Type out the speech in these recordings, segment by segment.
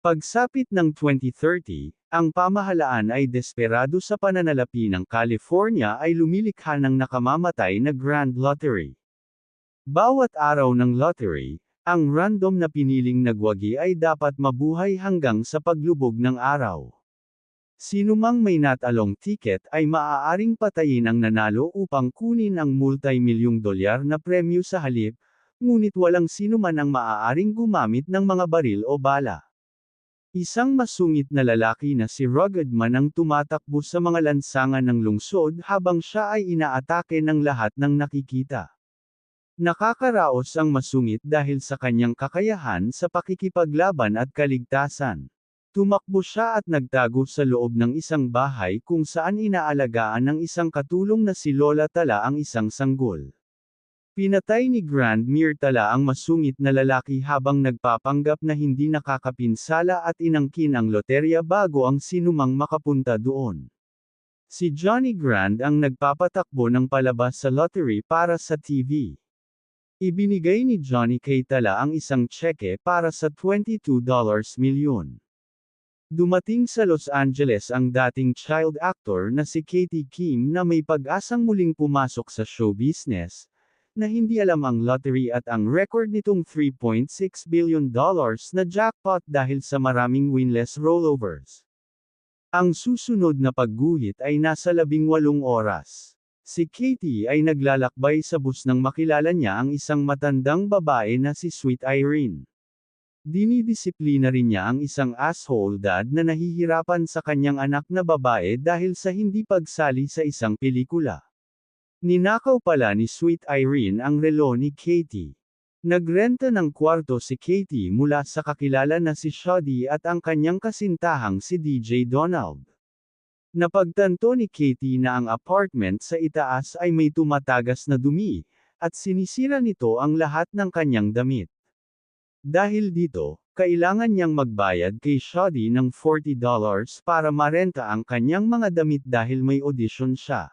Pagsapit ng 2030, ang pamahalaan ay desperado sa pananalapi ng California ay lumilikha ng nakamamatay na Grand Lottery. Bawat araw ng lottery, ang random na piniling nagwagi ay dapat mabuhay hanggang sa paglubog ng araw. Sinumang may natalong ticket ay maaaring patayin ang nanalo upang kunin ang multi-milyong dolyar na premyo sa halip, ngunit walang sinuman ang maaaring gumamit ng mga baril o bala. Isang masungit na lalaki na si Ruggedman ang tumatakbo sa mga lansangan ng lungsod habang siya ay inaatake ng lahat ng nakikita. Nakakaraos ang masungit dahil sa kanyang kakayahan sa pakikipaglaban at kaligtasan. Tumakbo siya at nagtago sa loob ng isang bahay kung saan inaalagaan ng isang katulong na si Lola Tala ang isang sanggol. Pinatay ni Grand Mirtala ang masungit na lalaki habang nagpapanggap na hindi nakakapinsala at inangkin ang loterya bago ang sinumang makapunta doon. Si Johnny Grand ang nagpapatakbo ng palabas sa lottery para sa TV. Ibinigay ni Johnny kay Tala ang isang tseke para sa $22 milyon. Dumating sa Los Angeles ang dating child actor na si Katie Kim na may pag-asang muling pumasok sa show business, na hindi alam ang lottery at ang record nitong $3.6 billion dollars na jackpot dahil sa maraming winless rollovers. Ang susunod na pagguhit ay nasa labing walong oras. Si Katie ay naglalakbay sa bus nang makilala niya ang isang matandang babae na si Sweet Irene. Dinidisiplina rin niya ang isang asshole dad na nahihirapan sa kanyang anak na babae dahil sa hindi pagsali sa isang pelikula. Ninakaw pala ni Sweet Irene ang relo ni Katie. Nagrenta ng kwarto si Katie mula sa kakilala na si Shoddy at ang kanyang kasintahang si DJ Donald. Napagtanto ni Katie na ang apartment sa itaas ay may tumatagas na dumi, at sinisira nito ang lahat ng kanyang damit. Dahil dito, kailangan niyang magbayad kay Shoddy ng $40 para marenta ang kanyang mga damit dahil may audition siya.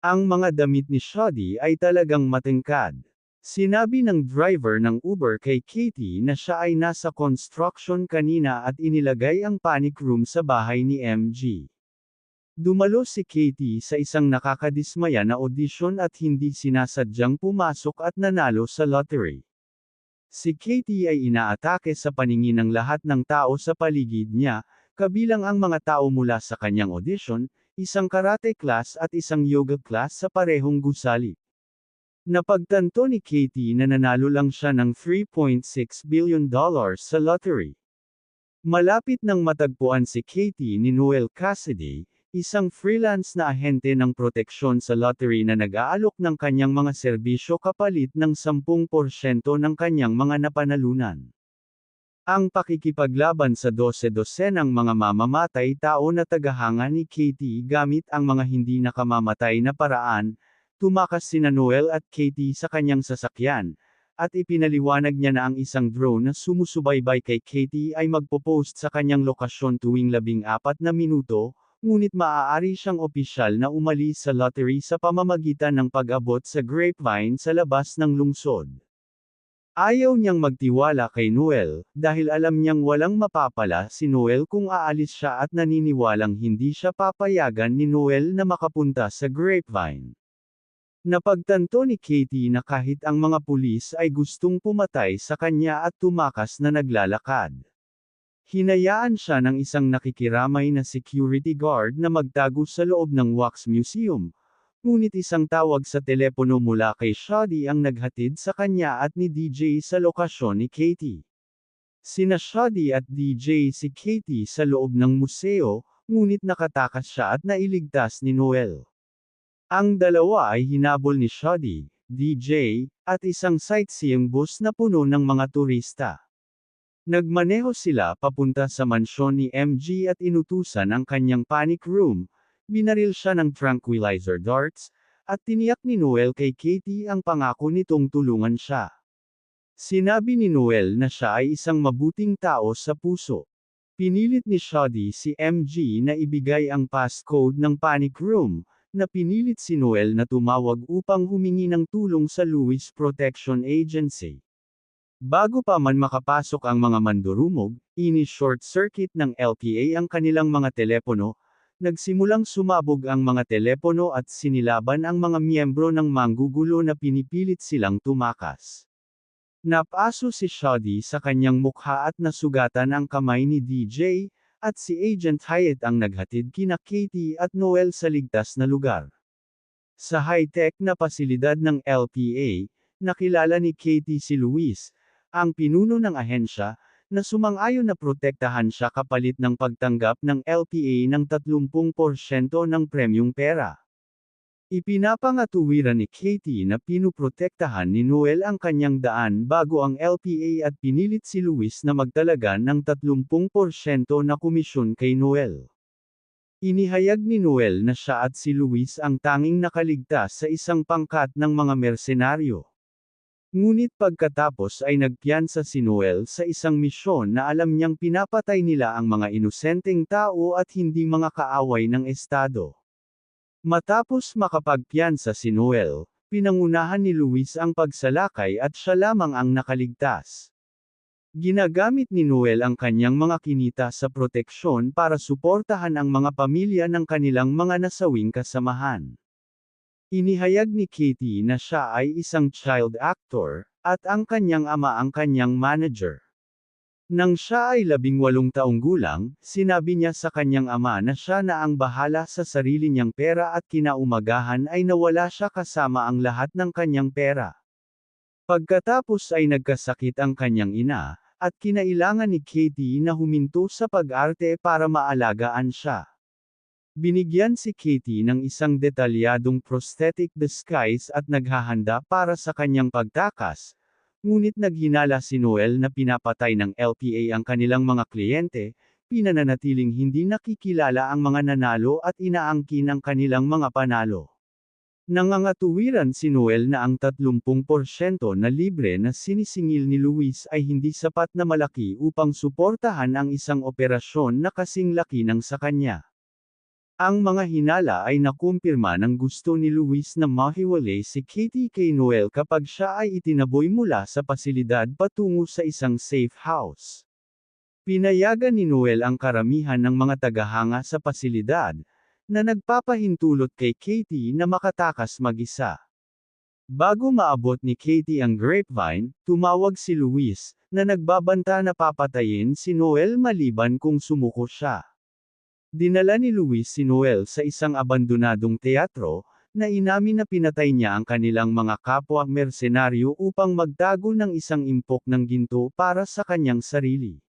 Ang mga damit ni Shoddy ay talagang matengkad. Sinabi ng driver ng Uber kay Katie na siya ay nasa construction kanina at inilagay ang panic room sa bahay ni MG. Dumalo si Katie sa isang nakakadismaya na audition at hindi sinasadyang pumasok at nanalo sa lottery. Si Katie ay inaatake sa paningin ng lahat ng tao sa paligid niya, kabilang ang mga tao mula sa kanyang audition, isang karate class at isang yoga class sa parehong gusali. Napagtanto ni Katie na nanalo lang siya ng $3.6 billion dollars sa lottery. Malapit nang matagpuan si Katie ni Noel Cassidy, isang freelance na ahente ng proteksyon sa lottery na nag-aalok ng kanyang mga serbisyo kapalit ng 10% ng kanyang mga napanalunan. Ang pakikipaglaban sa dose-dosenang mga mamamatay tao na tagahanga ni Katie gamit ang mga hindi nakamamatay na paraan, tumakas sina Noel at Katie sa kanyang sasakyan, at ipinaliwanag niya na ang isang drone na sumusubaybay kay Katie ay magpo-post sa kanyang lokasyon tuwing labing apat na minuto, ngunit maaari siyang opisyal na umalis sa lottery sa pamamagitan ng pag-abot sa grapevine sa labas ng lungsod. Ayaw niyang magtiwala kay Noel, dahil alam niyang walang mapapala si Noel kung aalis siya at naniniwalang hindi siya papayagan ni Noel na makapunta sa grapevine. Napagtanto ni Katie na kahit ang mga pulis ay gustong pumatay sa kanya at tumakas na naglalakad. Hinayaan siya ng isang nakikiramay na security guard na magtago sa loob ng Wax Museum, Ngunit isang tawag sa telepono mula kay Shoddy ang naghatid sa kanya at ni DJ sa lokasyon ni Katie. Sina Shoddy at DJ si Katie sa loob ng museo, ngunit nakatakas siya at nailigtas ni Noel. Ang dalawa ay hinabol ni Shoddy, DJ, at isang sightseeing bus na puno ng mga turista. Nagmaneho sila papunta sa mansyon ni MG at inutusan ang kanyang panic room, Binaril siya ng tranquilizer darts, at tiniyak ni Noel kay Katie ang pangako nitong tulungan siya. Sinabi ni Noel na siya ay isang mabuting tao sa puso. Pinilit ni Shoddy si MG na ibigay ang passcode ng panic room, na pinilit si Noel na tumawag upang humingi ng tulong sa Lewis Protection Agency. Bago pa man makapasok ang mga mandurumog, ini-short circuit ng LPA ang kanilang mga telepono, nagsimulang sumabog ang mga telepono at sinilaban ang mga miyembro ng manggugulo na pinipilit silang tumakas. Napaso si Shadi sa kanyang mukha at nasugatan ang kamay ni DJ, at si Agent Hyatt ang naghatid kina Katie at Noel sa ligtas na lugar. Sa high-tech na pasilidad ng LPA, nakilala ni Katie si Luis, ang pinuno ng ahensya, na sumang-ayon na protektahan siya kapalit ng pagtanggap ng LPA ng 30% ng premyong pera. Ipinapangatuwiran ni Katie na pinuprotektahan ni Noel ang kanyang daan bago ang LPA at pinilit si Luis na magtalaga ng 30% na komisyon kay Noel. Inihayag ni Noel na siya at si Luis ang tanging nakaligtas sa isang pangkat ng mga mersenaryo. Ngunit pagkatapos ay nagpiyansa si Noel sa isang misyon na alam niyang pinapatay nila ang mga inosenteng tao at hindi mga kaaway ng Estado. Matapos makapagpiyansa si Noel, pinangunahan ni Luis ang pagsalakay at siya lamang ang nakaligtas. Ginagamit ni Noel ang kanyang mga kinita sa proteksyon para suportahan ang mga pamilya ng kanilang mga nasawing kasamahan. Inihayag ni Katie na siya ay isang child actor, at ang kanyang ama ang kanyang manager. Nang siya ay labing walong taong gulang, sinabi niya sa kanyang ama na siya na ang bahala sa sarili niyang pera at kinaumagahan ay nawala siya kasama ang lahat ng kanyang pera. Pagkatapos ay nagkasakit ang kanyang ina, at kinailangan ni Katie na huminto sa pag-arte para maalagaan siya. Binigyan si Katie ng isang detalyadong prosthetic disguise at naghahanda para sa kanyang pagtakas, Ngunit naghinala si Noel na pinapatay ng LPA ang kanilang mga kliyente, pinananatiling hindi nakikilala ang mga nanalo at inaangkin ang kanilang mga panalo. Nangangatuwiran si Noel na ang 30% na libre na sinisingil ni Luis ay hindi sapat na malaki upang suportahan ang isang operasyon na kasing laki ng sa kanya. Ang mga hinala ay nakumpirma ng gusto ni Luis na mahiwalay si Katie kay Noel kapag siya ay itinaboy mula sa pasilidad patungo sa isang safe house. Pinayagan ni Noel ang karamihan ng mga tagahanga sa pasilidad, na nagpapahintulot kay Katie na makatakas mag-isa. Bago maabot ni Katie ang grapevine, tumawag si Luis, na nagbabanta na papatayin si Noel maliban kung sumuko siya. Dinala ni Luis si Noel sa isang abandonadong teatro, na inamin na pinatay niya ang kanilang mga kapwa mersenaryo upang magtago ng isang impok ng ginto para sa kanyang sarili.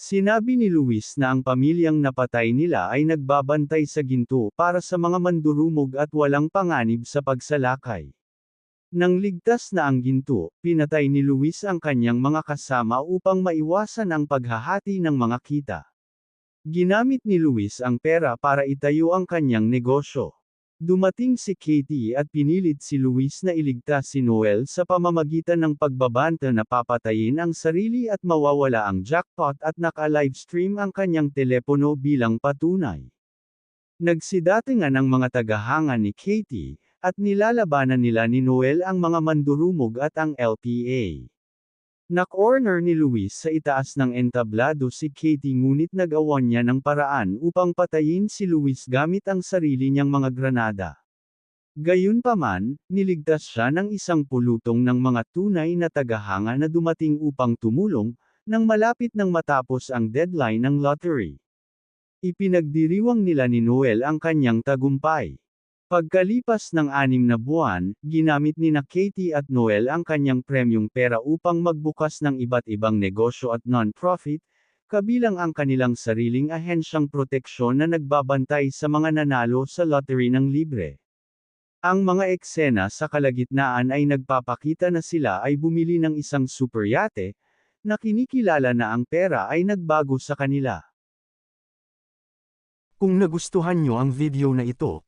Sinabi ni Luis na ang pamilyang napatay nila ay nagbabantay sa ginto para sa mga mandurumog at walang panganib sa pagsalakay. Nang ligtas na ang ginto, pinatay ni Luis ang kanyang mga kasama upang maiwasan ang paghahati ng mga kita. Ginamit ni Luis ang pera para itayo ang kanyang negosyo. Dumating si Katie at pinilit si Luis na iligtas si Noel sa pamamagitan ng pagbabanta na papatayin ang sarili at mawawala ang jackpot at naka-livestream ang kanyang telepono bilang patunay. Nagsidatingan ang mga tagahanga ni Katie, at nilalabanan nila ni Noel ang mga mandurumog at ang LPA. Na-corner ni Luis sa itaas ng entablado si Katie ngunit nagawan niya ng paraan upang patayin si Luis gamit ang sarili niyang mga granada. Gayunpaman, niligtas siya ng isang pulutong ng mga tunay na tagahanga na dumating upang tumulong, nang malapit nang matapos ang deadline ng lottery. Ipinagdiriwang nila ni Noel ang kanyang tagumpay. Pagkalipas ng anim na buwan, ginamit ni na Katie at Noel ang kanyang premyong pera upang magbukas ng iba't ibang negosyo at non-profit, kabilang ang kanilang sariling ahensyang proteksyon na nagbabantay sa mga nanalo sa lottery ng libre. Ang mga eksena sa kalagitnaan ay nagpapakita na sila ay bumili ng isang super yate, na kinikilala na ang pera ay nagbago sa kanila. Kung nagustuhan nyo ang video na ito,